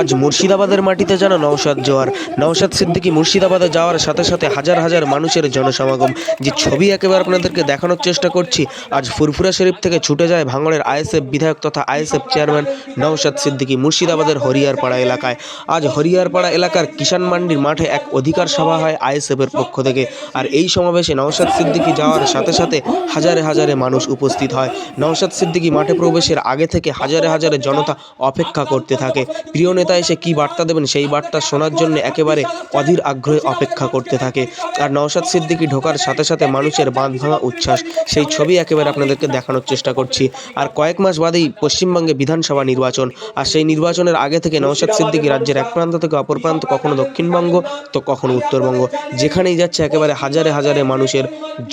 আজ মুর্শিদাবাদের মাটিতে যেন নওশাদ জোয়ার। নওশাদ সিদ্দিকী মুর্শিদাবাদে যাওয়ার সাথে সাথে হাজার হাজার মানুষের জনসমাগম। যে ছবি একেবারে আপনাদেরকে দেখানোর চেষ্টা করছি, আজ ফুরফুরা শরীফ থেকে ছুটে যায় ভাঙড়ের আইএসএফ বিধায়ক তথা আইএসএফ চেয়ারম্যান নওশাদ সিদ্দিকী মুর্শিদাবাদের হরিয়ারপাড়া এলাকায়। আজ হরিয়ারপাড়া এলাকার কিষাণ মান্ডির মাঠে এক অধিকার সভা হয় আইএসএফের পক্ষ থেকে। আর এই সমাবেশে নওশাদ সিদ্দিকী যাওয়ার সাথে সাথে হাজারে হাজারে মানুষ উপস্থিত হয়। নওশাদ সিদ্দিকী মাঠে প্রবেশের আগে থেকে হাজারে হাজারে জনতা অপেক্ষা করতে থাকে। প্রিয় নেতা এসে কি বার্তা দেবেন সেই বার্তা শোনার জন্য একেবারে অধীর আগ্রহে অপেক্ষা করতে থাকে। আর নওশাদ সিদ্দিকী ঢোকার সাথে সাথে মানুষের বাঁধ ভাঙা উচ্ছ্বাস, সেই ছবি একেবারে আপনাদেরকে দেখানোর চেষ্টা করছি। আর কয়েক মাস বাদেই পশ্চিমবঙ্গে বিধানসভা নির্বাচন, আর সেই নির্বাচনের আগে থেকে নওশাদ সিদ্দিকী রাজ্যের এক প্রান্ত থেকে অপর প্রান্ত, কখনো দক্ষিণবঙ্গ, তো কখনো উত্তরবঙ্গ, যেখানেই যাচ্ছে একেবারে হাজারে হাজারে মানুষের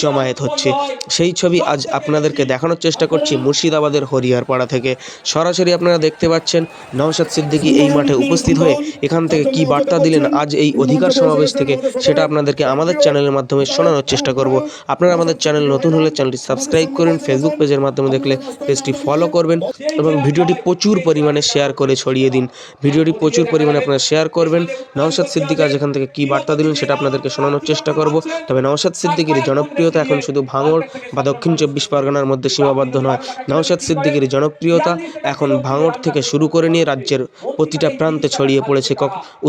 জমায়েত হচ্ছে। সেই ছবি আজ আপনাদেরকে দেখানোর চেষ্টা করছি মুর্শিদাবাদের হরিয়ারপাড়া থেকে। সরাসরি আপনারা দেখতে পাচ্ছেন নওশাদ সিদ্দিকী এই মাঠে উপস্থিত হয়ে এখান থেকে কি বার্তা দিলেন আজ এই অধিকার সমাবেশ থেকে, সেটা আপনাদেরকে আমাদের চ্যানেলের মাধ্যমে শোনানোর চেষ্টা করব। আপনারা আমাদের চ্যানেল নতুন হলে চ্যানেলটি সাবস্ক্রাইব করুন ফেসবুক পেজের মাধ্যমে দেখলে পেজটি ফলো করবেন এবং ভিডিওটি প্রচুর পরিমাণে শেয়ার করে ছড়িয়ে দিন। ভিডিওটি প্রচুর পরিমাণে আপনারা শেয়ার করবেন। নওশাদ সিদ্দিক আজ এখান থেকে কি বার্তা দিলেন সেটা আপনাদেরকে শোনানোর চেষ্টা করব। তবে নওশাদ সিদ্দিকির জনপ্রিয়তা এখন শুধু ভাঙড় বা দক্ষিণ চব্বিশ পরগনার মধ্যে সীমাবদ্ধ নয়। নওশাদ সিদ্দিকির জনপ্রিয়তা এখন ভাঙড় থেকে শুরু করে নিয়ে রাজ্যের প্রতিটা প্রান্তে ছড়িয়ে পড়েছে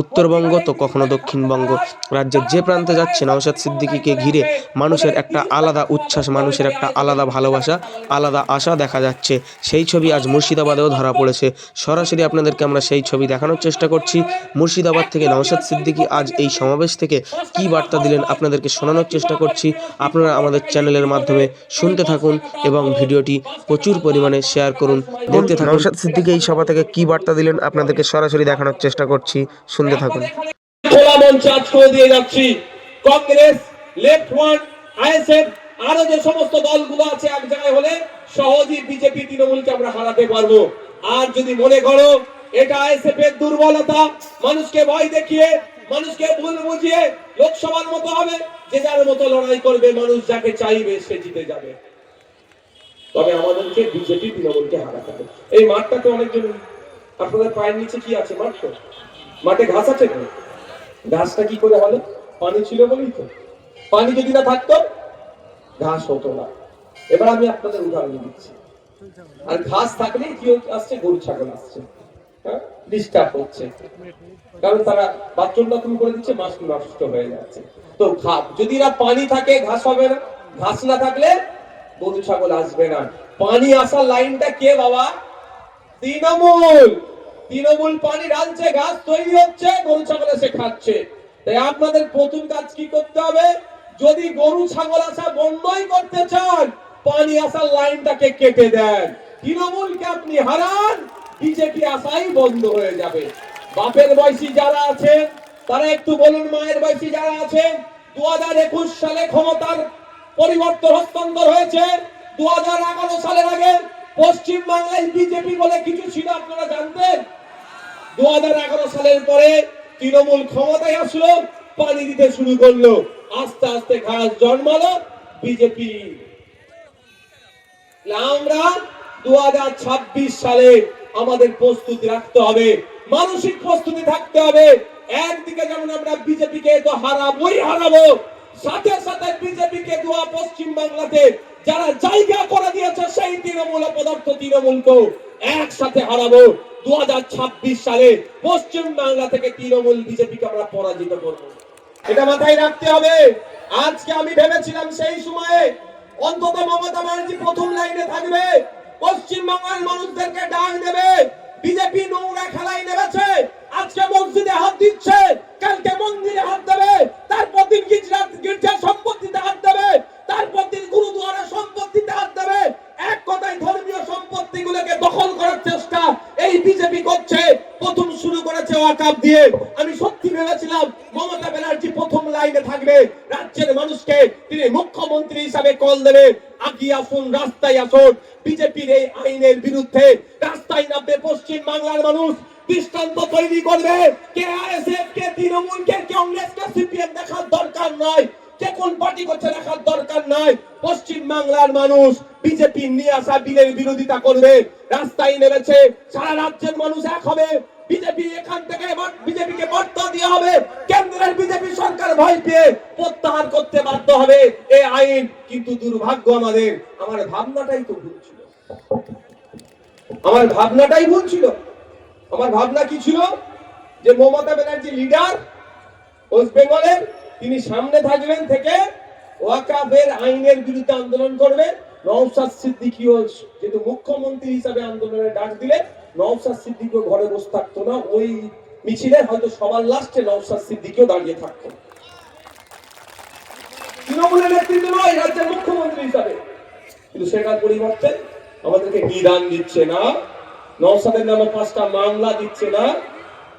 উত্তরবঙ্গ, তো কখনো দক্ষিণবঙ্গ রাজ্যের যে প্রান্তে যাচ্ছে, নওশাদ সিদ্দিকিকে ঘিরে মানুষের একটা আলাদা উচ্ছ্বাস, মানুষের একটা আলাদা ভালোবাসা, আলাদা আশা দেখা যাচ্ছে। সেই ছবি আজ মুর্শিদাবাদেও ধরা পড়েছে। সরাসরি আপনাদেরকে আমরা সেই ছবি দেখানোর চেষ্টা করছি। মুর্শিদাবাদ থেকে নওশাদ সিদ্দিকী আজ এই সমাবেশ থেকে কি বার্তা দিলেন আপনাদেরকে শোনানোর চেষ্টা করছি। আপনারা আমাদের চ্যানেলের মাধ্যমে শুনতে থাকুন এবং ভিডিওটি প্রচুর পরিমাণে শেয়ার করুন। দেখতে থাকুন। নওশাদ সিদ্দিকী এই সভা থেকে কি বার্তা দিলেন আপনাদেরকে সরাসরি দেখানোর চেষ্টা করছি শুনতে থাকুন। খোলা মঞ্চ আজ করে দিয়ে যাচ্ছি। কংগ্রেস লেফট ওয়ান আইএসএফ আরও যে সমস্ত দলগুলো আছে এক জায়গায় হলে সহজেই বিজেপি তৃণমূলকে আমরা হারাতে পারব। আর যদি মনে করো এটা আইএসএফ এর দুর্বলতা মানুষকে ভয় দেখিয়ে মানুষকে ভুল বুঝিয়ে লোকসভার মতো হবে যে যার মতো লড়াই করবে মানুষ যাকে চাইবে সে জিতে যাবে। তবে আমাদেরকে বিজেপি তৃণমূলকে হারাতে হবে। এই মাঠটাতে অনেকজন আপনাদের পায়ের নিচে কি আছে মাঠ তো? মাঠে ঘাস আছে তো ঘাসটা কি করে হলো? পানি ছিল বলেই তো। পানি যদি না থাকতো, ঘাস হতো না। এবার আমি আপনাদের উদাহরণ দিচ্ছি। আর ঘাস থাকলেই কি আসছে? গরু, ছাগল আসছে। ডিস্টার্ব হচ্ছে। কারণ তারা বাথরুমটা তুমি করে দিচ্ছে, মাছ নষ্ট হয়ে যাচ্ছে। তো যদি না পানি থাকে, ঘাস হবে না। ঘাস না থাকলে গরু, ছাগল আসবে না। পানি আসার লাইনটা কে বাবা? তৃণমূল তৃণমূল পানি ঢালছে ঘাস তৈরি হচ্ছে, গরু ছাগল এসে খাচ্ছে। তাই আপনাদের প্রথম কাজ কি করতে হবে? যদি গরু, ছাগল আসা বন্ধই করতে চান, পানি আসার লাইনটাকে কেটে দেন। তৃণমূলকে আপনি হারান, বিজেপি আসাই বন্ধ হয়ে যাবে। বাপের বয়সী যারা আছেন, তারা একটু বলুন মায়ের বয়সী যারা আছেন দু হাজার একুশ সালে ক্ষমতার পরিবর্তন হস্তান্তর হয়েছে দু হাজার এগারো সালের আগে পশ্চিম বাংলায় বিজেপি বলে কিছু ছিল, আপনারা জানতেন? দু সালের পরে তৃণমূল ক্ষমতায় আসলো, পানি দিতে শুরু করল। আস্তে আস্তে ঘাস জন্মালো বিজেপি। আমরা দু হাজার ছাব্বিশ সালে আমাদের প্রস্তুতি রাখতে হবে, মানসিক প্রস্তুতি থাকতে হবে। একদিকে যেমন আমরা বিজেপিকে তো হারাবোই হারাবো সাথে সাথে বিজেপিকে দোয়া পশ্চিম বাংলাতে, যারা জায়গা করে দিয়েছে সেই তৃণমূল পদার্থ তৃণমূলকেও একসাথে হারাবো। দু সালে পশ্চিম বাংলা থেকে তৃণমূল বিজেপিকে আমরা পরাজিত করব। এটা মাথায় রাখতে হবে। আজকে আমি ভেবেছিলাম সেই সময়ে অন্তত মমতা ব্যানার্জি প্রথম লাইনে থাকবে। পশ্চিম বাংলার মানুষদেরকে ডাক দেবে। বিজেপি নোংরা খেলায় নেমেছে। আজকে মসজিদে হাত দিচ্ছে। কালকে মন্দিরে হাত করেছে দিয়ে আমি সত্যি ভেবেছিলাম মমতা ব্যানার্জি প্রথম লাইনে থাকবে। রাজ্যের মানুষকে তিনি মুখ্যমন্ত্রী হিসাবে কল দেবে। আগিয়ে আসুন, রাস্তায় আসুন। বিজেপির এই আইনের বিরুদ্ধে রাস্তায় নামবে পশ্চিম বাংলার মানুষ। দৃষ্টান্ত তৈরি করবে। কে আইএসএফ, কে তৃণমূল, কে কংগ্রেস, কে সিপিএম দেখার দরকার নয়। কে কোন পার্টি করছে দেখার দরকার নাই। পশ্চিম বাংলার মানুষ বিজেপি নিয়ে আসা বিলের বিরোধিতা করবে। রাস্তায় নেমেছে, সারা রাজ্যের মানুষ এক হবে। বিজেপি এখান থেকে বিজেপিকে বার্তা দেওয়া হবে। কেন্দ্রের বিজেপি সরকার ভয় পেয়ে প্রত্যাহার করতে বাধ্য হবে। এই আইন কিন্তু দুর্ভাগ্য আমাদের। আমার ভাবনাটাই তো ভুল ছিল। আমার ভাবনাটাই ভুল ছিল। আমার ভাবনা কি ছিল? যে মমতা ব্যানার্জি লিডার ওয়েস্ট বেঙ্গলের তিনি সামনে থাকবেন থেকে ওয়াকাবের আইনের বিরুদ্ধে আন্দোলন করবে নওশাদ সিদ্দিকিও যেহেতু মুখ্যমন্ত্রী হিসাবে আন্দোলনের ডাক সিদ্দিকিও ঘরে বসে থাকতো না। ওই মিছিলে হয়তো সবার লাস্টে সিদ্দিকিও দাঁড়িয়ে থাকতো। তৃণমূলের নেতৃত্ব নয়, রাজ্যের মুখ্যমন্ত্রী হিসাবে। কিন্তু সেটার পরিবর্তে আমাদেরকে নিদান দিচ্ছে না। নওসাদের নামে পাঁচটা মামলা দিচ্ছে না।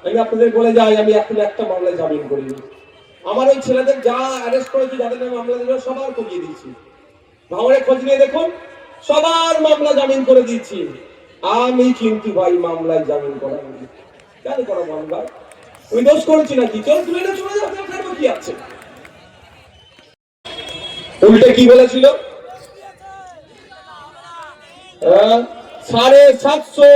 আমি আপনাদের বলে যাই, আমি এখন একটা মামলায় জামিন করিনি। আমার ওই ছেলেদের যা অ্যারেস্ট করেছি, যাদের নামে মামলা দিল সবার করিয়ে দিয়েছি। ভাঙড়ে খোঁজ নিয়ে দেখুন, সবার মামলা জামিন করে দিয়েছি। আমি কিন্তু ভাই মামলায় জামিন করা কেন করা মামলা ওই দোষ করেছি নাকি? চল তুলে না চলে যাও কেন কি আছে? উল্টে কি বলেছিল? হ্যাঁ? সাড়ে সাতশো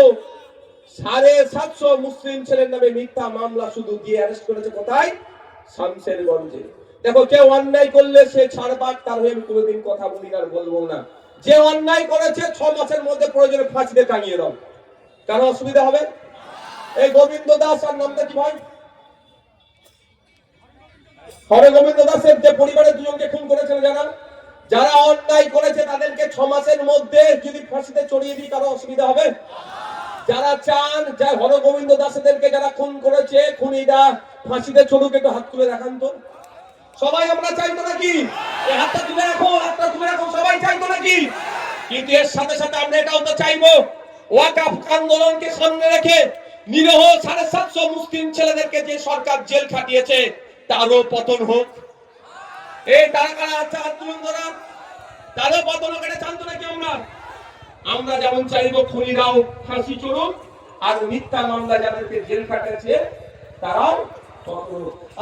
সাড়ে সাতশো মুসলিম ছেলের নামে মিথ্যা মামলা শুধু দিয়ে অ্যারেস্ট করেছে কোথায়? দেখো কেউ অন্যায় করলে সে তার হয়ে আমি কোনোদিন কথা বলি বলব না। যে অন্যায় করেছে, ছ মাসের মধ্যে প্রয়োজনে ফাঁসিতে টাঙিয়ে দাও। অসুবিধা হবে? এই গোবিন্দ দাস আর নামটা কি ভাই? হরে গোবিন্দ দাসের যে পরিবারের দুজনকে খুন করেছিল যারা যারা অন্যায় করেছে, তাদেরকে ছ মাসের মধ্যে যদি ফাঁসিতে চড়িয়ে দিই, কারও অসুবিধা হবে? যারা চান যা হর গোবিন্দ দাসেদেরকে যারা খুন করেছে, খুনিরা ফাঁসিতে চড়ুক একটু হাত তুলে দেখান তো। সবাই আমরা চাইতো নাকি? হাতটা তুলে রাখো, হাতটা তুলে রাখো, সবাই চাইতো নাকি? কিন্তু এর সাথে সাথে আমরা এটাও তো চাইব, ওয়াকাফ আন্দোলনকে সামনে রেখে নিরহ সাড়ে সাতশো মুসলিম ছেলেদেরকে যে সরকার জেল খাটিয়েছে, তারও পতন হোক। এই তারা কারা আছে? হাত তুলুন ধরা তারও পতন হোক, এটা জানতো নাকি আমরা? আমরা যেমন চাইব খুনিরাও ফাঁসি চড়ুক আর মিথ্যা মামলা যাদেরকে জেল কাটাচ্ছে তারাও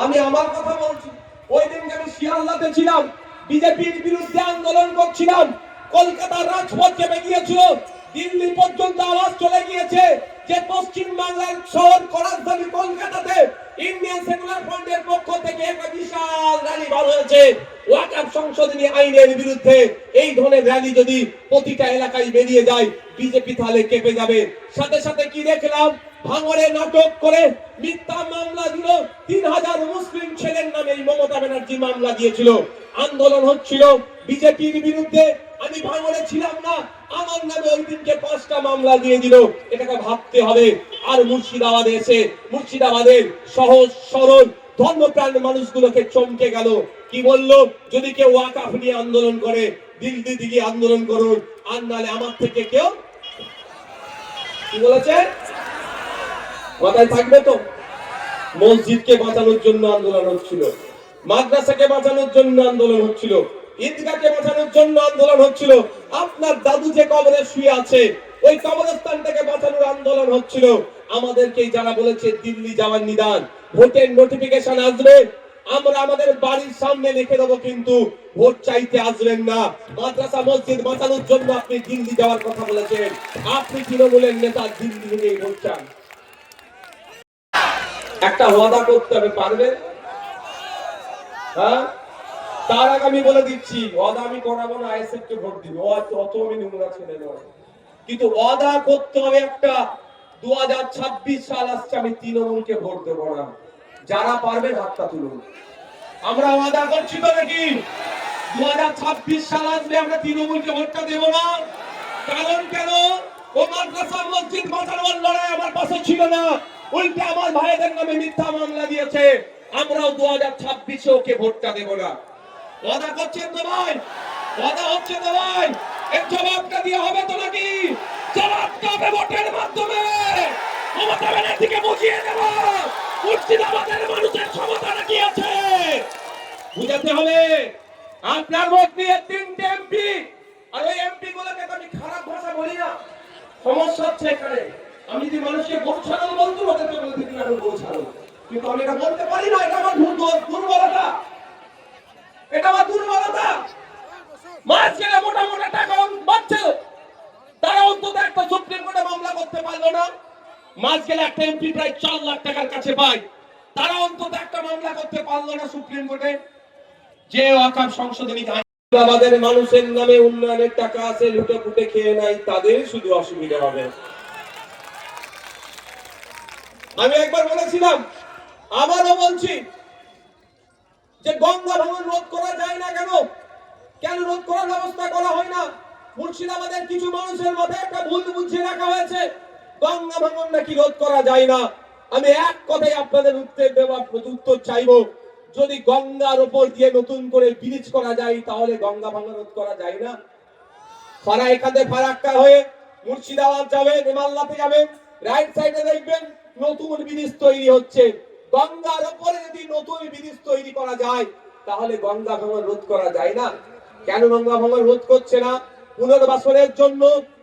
আমি আমার কথা বলছি, ওই দিনকে আমি শিয়ালদাতে ছিলাম, বিজেপির বিরুদ্ধে আন্দোলন করছিলাম, কলকাতার রাজপথ চেপে গিয়েছিল, দিল্লি পর্যন্ত আওয়াজ চলে গিয়েছে যে পশ্চিম বাংলার শহর রাজধানী কলকাতাতে ইন্ডিয়ান সেকুলার ফ্রন্টের পক্ষ থেকে একটা বিশাল র্যালি বার হয়েছে। ওয়াকাফ সংশোধনী আইনের বিরুদ্ধে এই ধরনের র্যালি যদি প্রতিটা এলাকায় বেরিয়ে যায় বিজেপি তাহলে কেঁপে যাবে। সাথে সাথে কি দেখলাম? ভাঙরে নাটক করে মিথ্যা মামলা দিল। তিন হাজার মুসলিম ছেলের নামে এই মমতা ব্যানার্জি মামলা দিয়েছিল। আন্দোলন হচ্ছিল বিজেপির বিরুদ্ধে। আমি ভাঙরে ছিলাম না, আমার নামে ওই দিনকে পাঁচটা মামলা দিয়ে দিল। এটাকে ভাবতে হবে। আর মুর্শিদাবাদে এসে মুর্শিদাবাদের সহজ সরল ধর্মপ্রাণ মানুষগুলোকে চমকে গেল। কি বলল? যদি কেউ ওয়াকাফ নিয়ে আন্দোলন করে দিল্লি দিকে আন্দোলন করুন, আর নালে আমার থেকে কেউ কি বলেছে? মাথায় থাকবে তো? মসজিদকে বাঁচানোর জন্য আন্দোলন হচ্ছিল। মাদ্রাসাকে বাঁচানোর জন্য আন্দোলন হচ্ছিল। ঈদগাহকে বাঁচানোর জন্য আন্দোলন হচ্ছিল। আপনার দাদু যে কবরে শুয়ে আছে, ওই কবরস্থানটাকে বাঁচানোর আন্দোলন হচ্ছিল। আমাদেরকে যারা বলেছে, দিল্লি যাওয়ার নিদান। ভোটের নোটিফিকেশন আসবে। আমরা আমাদের বাড়ির সামনে লিখে দেবো কিন্তু ভোট চাইতে আসবেন না। মাদ্রাসা, মসজিদ বাঁচানোর জন্য আপনি দিল্লি যাওয়ার কথা বলেছেন। আপনি তৃণমূলের নেতা, দিল্লি থেকে ভোট চান। একটা ওয়াদা করতে হবে, পারবেন? হ্যাঁ? তার আগে আমি বলে দিচ্ছি, ওয়াদা আমি করাবো না, আইএসএফ কে ভোট দিব। অত আমি নোংরা ছেলে নয় কিন্তু ওয়াদা করতে হবে একটা দু সাল আসছে, আমি তৃণমূলকে ভোট দেবো না। যারা পারবেন হাতটা তুলুন। আমরা ওয়াদা করছি তো নাকি? দু সাল আসলে আমরা তৃণমূলকে ভোটটা দেবো না। কারণ কেন? ও মাদ্রাসা মসজিদ বাঁচানোর লড়াই আমার পাশে ছিল না। উল্টে আমার ভাইদের নামে মিথ্যা মামলা দিয়েছে। আমরাও দু হাজার ছাব্বিশে ওকে ভোটটা দেবো না। ওয়াদা করছেন তো ভাই? ওয়াদা হচ্ছে তো ভাই? এর জবাবটা দিয়ে হবে তো নাকি? জবাবটা হবে ভোটের মাধ্যমে মমতা ব্যানার্জিকে বুঝিয়ে দেব। মুর্শিদাবাদের মানুষের ক্ষমতা নাকি আছে? বুঝাতে হবে। আপনার ভোট নিয়ে তিনটে এমপি আর ওই এমপি গুলোকে আমি খারাপ ভাষা বলি না। সমস্যা হচ্ছে এখানে। আমি যদি মানুষকে গরু ছাড়ানো বলতো ওদেরকে বলে দিন এখন গরু ছাড়ো কিন্তু আমি এটা বলতে পারি না, এটা আমার দুর্বল- দুর্বলতা। এটা আমার দুর্বলতা। গেলে মোটা মোটা টাকা বাচ্চা তারা অন্তত একটা সুপ্রিম কোর্টে মামলা করতে পারল না। মাস গেলে একটা এমপি প্রায় চার লাখ টাকার কাছে পায়। তারা অন্তত একটা মামলা করতে পারল না সুপ্রিম কোর্টে। যে ওয়াকাফ সংশোধনী আমাদের মানুষের নামে উন্নয়নের টাকা আছে লুটে ফুটে খেয়ে নাই, তাদের শুধু অসুবিধা হবে। আমি একবার বলেছিলাম, আবারও বলছি, যে গঙ্গা ভাঙন রোধ করা যায় না কেন? কেন রোধ করার ব্যবস্থা করা হয় না? মুর্শিদাবাদের কিছু মানুষের মাথায় একটা ভুল বুঝিয়ে রাখা হয়েছে। গঙ্গা ভাঙন নাকি রোধ করা যায় না? আমি এক কথাই আপনাদের উত্তর দেওয়ার উত্তর চাইব। যদি গঙ্গার উপর দিয়ে নতুন করে ব্রিজ করা যায়, তাহলে গঙ্গা ভাঙন রোধ করা যায় না। ফারা এখানে ফারাক্কা হয়ে মুর্শিদাবাদ যাবেন মাল্লাতে যাবেন রাইট সাইডে দেখবেন নতুন ব্রিজ তৈরি হচ্ছে। গঙ্গার উপরে যদি নতুন ব্রিজ তৈরি করা যায়, তাহলে গঙ্গা ভাঙন রোধ করা যায় না। কেন গঙ্গা ভাঙন রোধ করছে না? পুনর্বাসনের জন্য,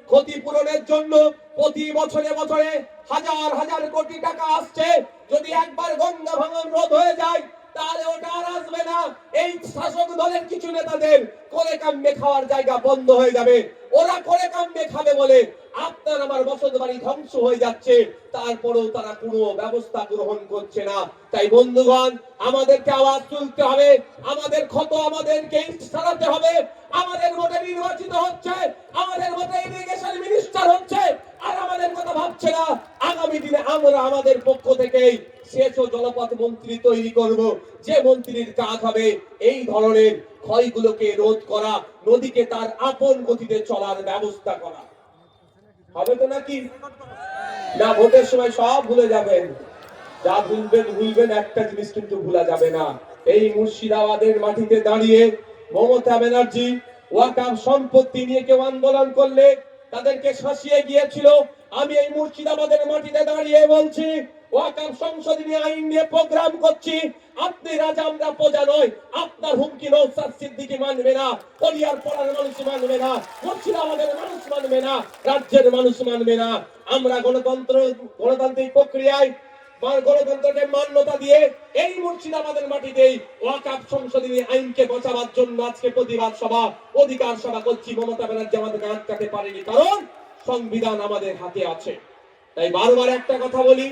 ক্ষতিপূরণের জন্য প্রতি বছরে বছরে হাজার হাজার কোটি টাকা আসছে। যদি একবার গঙ্গা ভাঙন রোধ হয়ে যায়, তাহলে ওটা আর আসবে না। এই শাসক দলের কিছু নেতাদের করে কাম্যে খাওয়ার জায়গা বন্ধ হয়ে যাবে। ওরা করে কাম্যে খাবে বলে আপনার আমার বসত বাড়ি ধ্বংস হয়ে যাচ্ছে, তারপরেও তারা কোনো ব্যবস্থা গ্রহণ করছে না। তাই বন্ধুগণ, আমাদেরকে আওয়াজ তুলতে হবে, আমাদের ক্ষত আমাদেরকে সারাতে হবে, আমাদের মধ্যে নির্বাচিত হচ্ছে, আমাদের মধ্যে ইরিগেশন মিনিস্টার হচ্ছে, আর আমাদের কথা ভাবছে না, আগামী দিনে আমরা আমাদের পক্ষ থেকেই সেচ ও জলপথ মন্ত্রী তৈরি করব। যে মন্ত্রীর কাজ হবে এই ধরনের ক্ষয়গুলোকে রোধ করা, নদীকে তার আপন গতিতে চলার ব্যবস্থা করা। হবে তো নাকি? না, ভোটের সময় সব ভুলে যাবেন। যা ভুলবেন ভুলবেন, একটা জিনিস কিন্তু ভুলা যাবে না। এই মুর্শিদাবাদের মাটিতে দাঁড়িয়ে মমতা ব্যানার্জি ওয়াকাম সম্পত্তি নিয়ে কেউ আন্দোলন করলে তাদেরকে শাসিয়ে গিয়েছিল। আমি এই মুর্শিদাবাদের মাটিতে দাঁড়িয়ে বলছি ওয়াকাম সংশোধনী আইন নিয়ে প্রোগ্রাম করছি। আপনি রাজা, আমরা প্রজা নয়। আপনার হুমকি নৌসাদ সিদ্দিকি মানবে না। কলিয়ার পড়ার মানুষ মানবে না। মুর্শিদাবাদের মানুষ মানবে না। রাজ্যের মানুষ মানবে না। আমরা গণতন্ত্র, গণতান্ত্রিক প্রক্রিয়ায় গণতন্ত্রকে মান্যতা দিয়ে এই মুর্শিদাবাদের মাটিতেই ওয়াকাফ সংশোধনী আইনকে বাঁচাবার জন্য আজকে প্রতিবাদ সভা, অধিকার সভা করছি। মমতা ব্যানার্জি আমাদেরকে আটকাতে পারেনি, কারণ সংবিধান আমাদের হাতে আছে। তাই বারবার একটা কথা বলি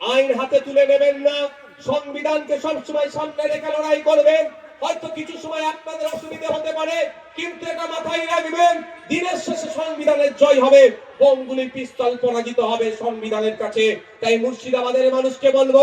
আইন হাতে তুলে নেবেন না। সংবিধানকে সবসময় সামনে রেখে লড়াই করবেন। হয়তো কিছু সময় আপনাদের অসুবিধা হতে পারে, কিন্তু এটা মাথায় রাখবেন, দিনের শেষে সংবিধানের জয় হবে বোমগুলি পিস্তল পরাজিত হবে সংবিধানের কাছে। তাই মুর্শিদাবাদের মানুষকে বলব,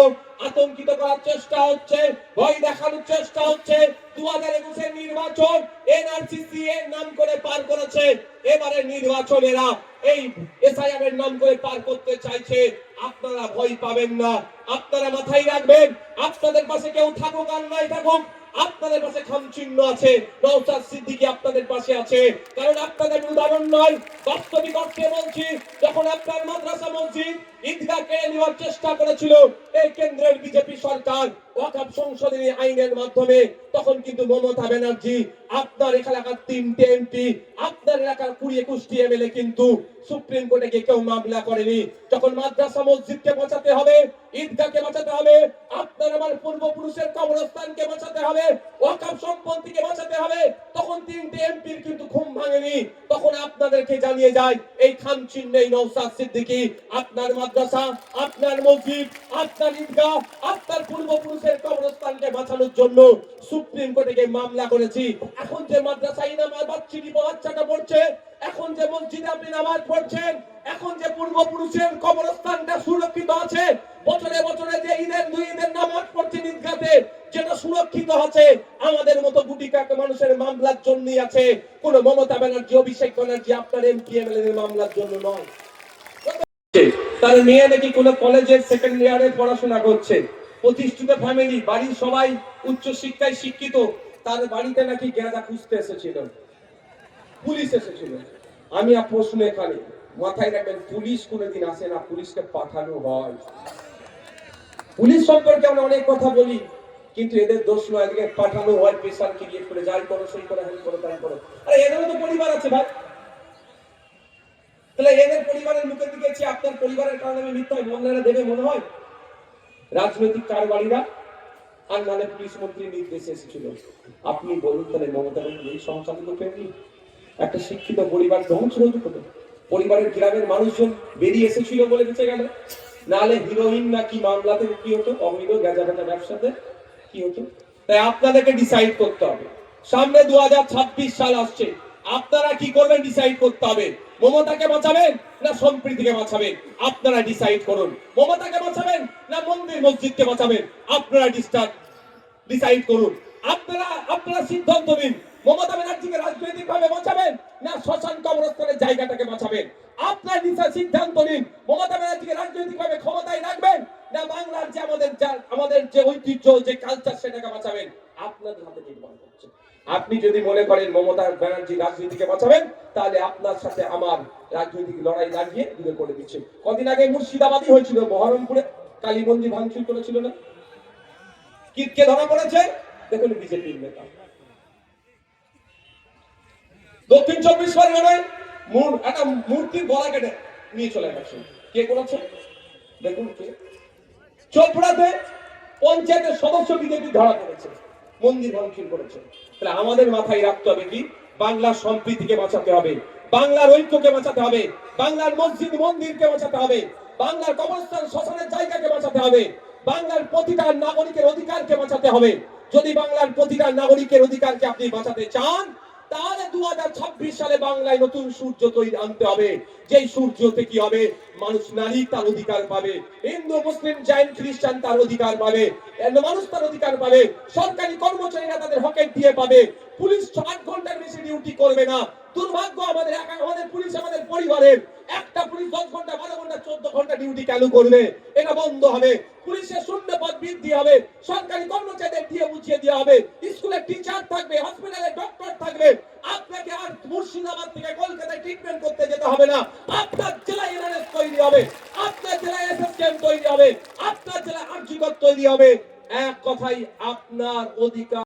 আতঙ্কিত করার চেষ্টা হচ্ছে, ভয় দেখানোর চেষ্টা হচ্ছে। দু হাজার একুশের নির্বাচন এনআরসিসি এর নাম করে পার করেছে। এবারে নির্বাচনেরা এই এসআইআর এর নাম করে পার করতে চাইছে। আপনারা ভয় পাবেন না। আপনারা মাথায় রাখবেন, আপনাদের পাশে কেউ থাকুক আর নাই থাকুক আপনাদের পাশে খামচিহ্ন আছে নৌসাদ সিদ্দিকী আপনাদের পাশে আছে। কারণ আপনাদের উদাহরণ নয়, বাস্তবিক অর্থে বলছি, যখন আপনার মাদ্রাসা মসজিদ ঈদগাহ কেড়ে নেওয়ার চেষ্টা করেছিল, এই কেন্দ্রের বিজেপি সরকার ওয়াকাফ সংশোধনী আইনের মাধ্যমে তখন কিন্তু মমতা ব্যানার্জি আপনার এলাকার তিনটে এমপি আপনার এলাকার কুড়ি একুশটি এমএলএ কিন্তু সুপ্রিম কোর্টে গিয়ে কেউ মামলা করেনি। যখন মাদ্রাসা মসজিদকে বাঁচাতে হবে, ঈদগাহকে বাঁচাতে হবে, আপনার আমার পূর্বপুরুষের কবরস্থানকে বাঁচাতে হবে, ওয়াকাফ সম্পত্তিকে বাঁচাতে হবে, তখন তিনটে এমপির কিন্তু ঘুম ভাঙেনি। তখন আপনাদেরকে জানিয়ে যায় এই খান চিহ্ন এই নৌসাদ সিদ্দিকী, আপনার মাদ্রাসা, আপনার মসজিদ, আপনার ঈদগাহ, আপনার পূর্বপুরুষের কবরস্থানকে বাঁচানোর জন্য সুপ্রিম কোর্টে গিয়ে মামলা করেছি। এখন যে মাদ্রাসায় নামাজ বাচ্চিটি বাচ্চাটা পড়ছে, এখন যে মসজিদে আপনি নামাজ পড়ছেন, এখন যে পূর্বপুরুষের কবরস্থানটা সুরক্ষিত আছে, বছরে বছরে যে ঈদের দুই ঈদের নামাজ পড়ছেন ঈদগাতে, যেটা সুরক্ষিত আছে, আমাদের মতো গুটি কাক মানুষের মামলার জন্যই আছে। কোন মমতা ব্যানার্জি, অভিষেক ব্যানার্জি, আপনার এমপি এমএলএ মামলার জন্য নয়। তার মেয়ে নাকি কোন কলেজের সেকেন্ড ইয়ারে পড়াশোনা করছে। প্রতিষ্ঠিত ফ্যামিলি বাড়ির সবাই উচ্চ শিক্ষায় শিক্ষিত, তার বাড়িতে নাকি গেঁদা খুঁজতে এসেছিল। পুলিশ এসেছিল। আমি আর প্রশ্ন এখানে, মাথায় রাখবেন, পুলিশ কোনোদিন আসে না, পুলিশকে পাঠানো হয়। পুলিশ সম্পর্কে আমরা অনেক কথা বলি, কিন্তু এদের দোষ নয় এদিকে পাঠানো হয় প্রেশার ক্রিয়েট করে, যাই করো, সেই করো হ্যাঁ করো, তাই করো। আরে, এদেরও তো পরিবার আছে ভাই। তাহলে এদের পরিবারের মুখের দিকে আপনার পরিবারের কারণে আমি মিথ্যা মামলাটা দেবে মনে হয়? রাজনৈতিক কারবারিরা, আর নাহলে পুলিশ মন্ত্রীর নির্দেশে এসেছিল। আপনি বলুন তাহলে মমতা ব্যানার্জি এই প্রেমী একটা শিক্ষিত পরিবার ধ্বংস হতে হতো পরিবারের গ্রামের মানুষজন বেরিয়ে এসেছিল বলে বেঁচে গেল। নালে হিরোইন না কি মামলাতে কি হতো? অবৈধ গাঁজা গাঁজা ব্যবসাতে কি হতো? তাই আপনাদেরকে ডিসাইড করতে হবে। সামনে দু হাজার ছাব্বিশ সাল আসছে। আপনারা কি করবেন? ডিসাইড করতে হবে। মমতাকে বাঁচাবেন না সম্প্রীতিকে বাঁচাবেন? আপনারা ডিসাইড করুন। মমতাকে বাঁচাবেন না মন্দির মসজিদকে বাঁচাবেন? আপনারা ডিস্টার্ব ডিসাইড করুন। আপনারা আপনারা সিদ্ধান্ত নিন। মমতা ব্যানার্জিকে রাজনৈতিক ভাবে বাঁচাবেন না শ্মশান কবরস্থানের জায়গাটাকে বাঁচাবেন? আপনার নিজের সিদ্ধান্ত নিন। মমতা ব্যানার্জিকে রাজনৈতিক ভাবে ক্ষমতায় রাখবেন না বাংলার যে আমাদের আমাদের যে ঐতিহ্য, যে কালচার সেটাকে বাঁচাবেন? আপনাদের হাতে নির্ভর আপনি যদি মনে করেন মমতা ব্যানার্জি রাজনীতিকে বাঁচাবেন, তাহলে আপনার সাথে আমার রাজনৈতিক লড়াই লাগিয়ে দূরে করে দিচ্ছে। কদিন আগে মুর্শিদাবাদই হয়েছিল, বহরমপুরে কালী মন্দির ভাঙচুর করেছিল না? কি কে ধরা পড়েছে? দেখুন বিজেপির নেতা। দক্ষিণ চব্বিশ পরগনায় একটা মূর্তির গলা কেটে নিয়ে চলে গেছে। কে করেছে? দেখুন কে। চোপড়াতে পঞ্চায়েতের সদস্য বিজেপি ধরা পড়েছে, মন্দির ভাঙচুর করেছে। তাহলে আমাদের মাথায় রাখতে হবে কি? বাংলার সম্প্রীতিকে বাঁচাতে হবে। বাংলার ঐক্যকে বাঁচাতে হবে। বাংলার মসজিদ, মন্দিরকে বাঁচাতে হবে। বাংলার কবরস্থান, শ্মশানের জায়গাকে বাঁচাতে হবে। বাংলার প্রতিটা নাগরিকের অধিকারকে বাঁচাতে হবে। যদি বাংলার প্রতিটা নাগরিকের অধিকারকে আপনি বাঁচাতে চান তাহলে দু সালে বাংলায় নতুন সূর্য তৈরি আনতে হবে। যেই সূর্যতে কি হবে, মানুষ নারী তার অধিকার পাবে, হিন্দু, মুসলিম, জৈন, খ্রিস্টান তার অধিকার পাবে মানুষ তার অধিকার পাবে, সরকারি কর্মচারীরা তাদের হকের দিয়ে পাবে, পুলিশ আট ঘণ্টার বেশি ডিউটি করবে না। দুর্ভাগ্য আমাদের আমাদের পুলিশ আমাদের পরিবারের। একটা পুলিশ দশ ঘণ্টা, বারো ঘণ্টা, চোদ্দ ঘণ্টা ডিউটি চালু করবে এটা বন্ধ হবে। পুলিশের শূন্য পদ বৃদ্ধি হবে। সরকারি কর্মচারীদের দিয়ে বুঝিয়ে দেওয়া হবে। স্কুলের টিচার থাকবে হসপিটালে ডক্টর থাকবে। আপনাকে আর মুর্শিদাবাদ থেকে কলকাতায় ট্রিটমেন্ট করতে যেতে হবে না। আপনার জেলায় এনআরএস তৈরি হবে। আপনার জেলায় এসএসকেএম তৈরি হবে। আপনার জেলায় আর্জিকর তৈরি হবে। এক কথাই আপনার অধিকার